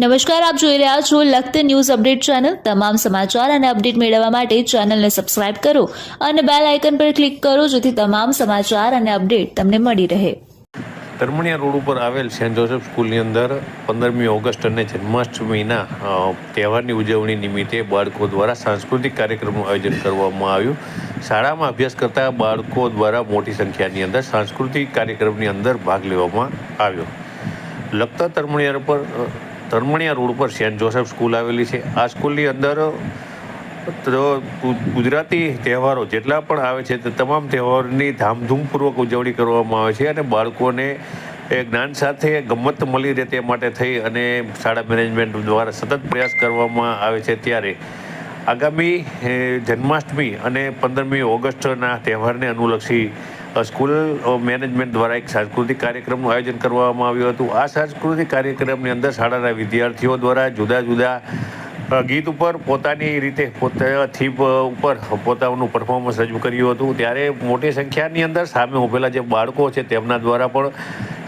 નમસ્કાર, આપ જોઈ રહ્યા છો લખત ન્યૂઝ અપડેટ ચેનલ. તમામ સમાચાર અને અપડેટ મેળવવા માટે ચેનલને સબસ્ક્રાઇબ કરો અને બેલ આઇકન પર ક્લિક કરો જેથી તમામ સમાચાર અને અપડેટ તમને મળી રહે. ધર્મણિયા રોડ ઉપર આવેલ સેન્ટ જોસેફ સ્કૂલની અંદર પંદરમી ઓગસ્ટ અને જન્માષ્ટમીના તહેવારની ઉજવણી નિમિત્તે બાળકો દ્વારા સાંસ્કૃતિક કાર્યક્રમનું આયોજન કરવામાં આવ્યું. શાળામાં અભ્યાસ કરતા બાળકો દ્વારા મોટી સંખ્યાની અંદર સાંસ્કૃતિક કાર્યક્રમની અંદર ભાગ લેવામાં આવ્યો. લખતા તરમણિયા પર અ, તરમણિયા રોડ પર સેન્ટ જોસેફ સ્કૂલ આવેલી છે. આ સ્કૂલની અંદર ગુજરાતી તહેવારો જેટલા પણ આવે છે તે તમામ તહેવારોની ધામધૂમપૂર્વક ઉજવણી કરવામાં આવે છે અને બાળકોને એ જ્ઞાન સાથે ગમત મળી રહે તે માટે થઈ અને શાળા મેનેજમેન્ટ દ્વારા સતત પ્રયાસ કરવામાં આવે છે ત્યારે. આગામી જન્માષ્ટમી અને પંદરમી ઓગસ્ટના તહેવારને અનુલક્ષી સ્કૂલ મેનેજમેન્ટ દ્વારા એક સાંસ્કૃતિક કાર્યક્રમનું આયોજન કરવામાં આવ્યું હતું. આ સાંસ્કૃતિક કાર્યક્રમની અંદર શાળાના વિદ્યાર્થીઓ દ્વારા જુદા જુદા ગીત ઉપર પોતાની રીતે પોતે થીમ ઉપર પોતાનું પરફોર્મન્સ રજૂ કર્યું હતું. ત્યારે મોટી સંખ્યાની અંદર સામે ઉભેલા જે બાળકો છે તેમના દ્વારા પણ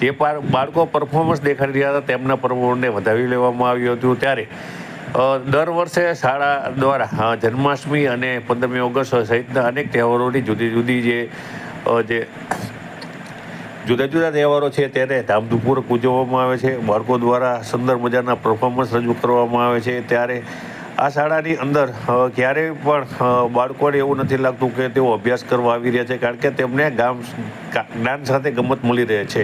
જે બાળકો પરફોર્મન્સ દેખાડી રહ્યા હતા તેમના પરફોર્મન્સને વધાવી લેવામાં આવ્યું હતું. ત્યારે દર વર્ષે શાળા દ્વારા જન્માષ્ટમી અને પંદરમી ઓગસ્ટ સહિતના અનેક તહેવારોની જુદી જુદી જે જે જુદા જુદા તહેવારો છે તેને ધામધૂમપૂર્વક ઉજવવામાં આવે છે. બાળકો દ્વારા સુંદર મજાના પરફોર્મન્સ રજૂ કરવામાં આવે છે. ત્યારે આ શાળાની અંદર ક્યારેય પણ બાળકોને એવું નથી લાગતું કે તેઓ અભ્યાસ કરવા આવી રહ્યા છે, કારણ કે તેમને ગામ જ્ઞાન સાથે ગમત મળી રહે છે.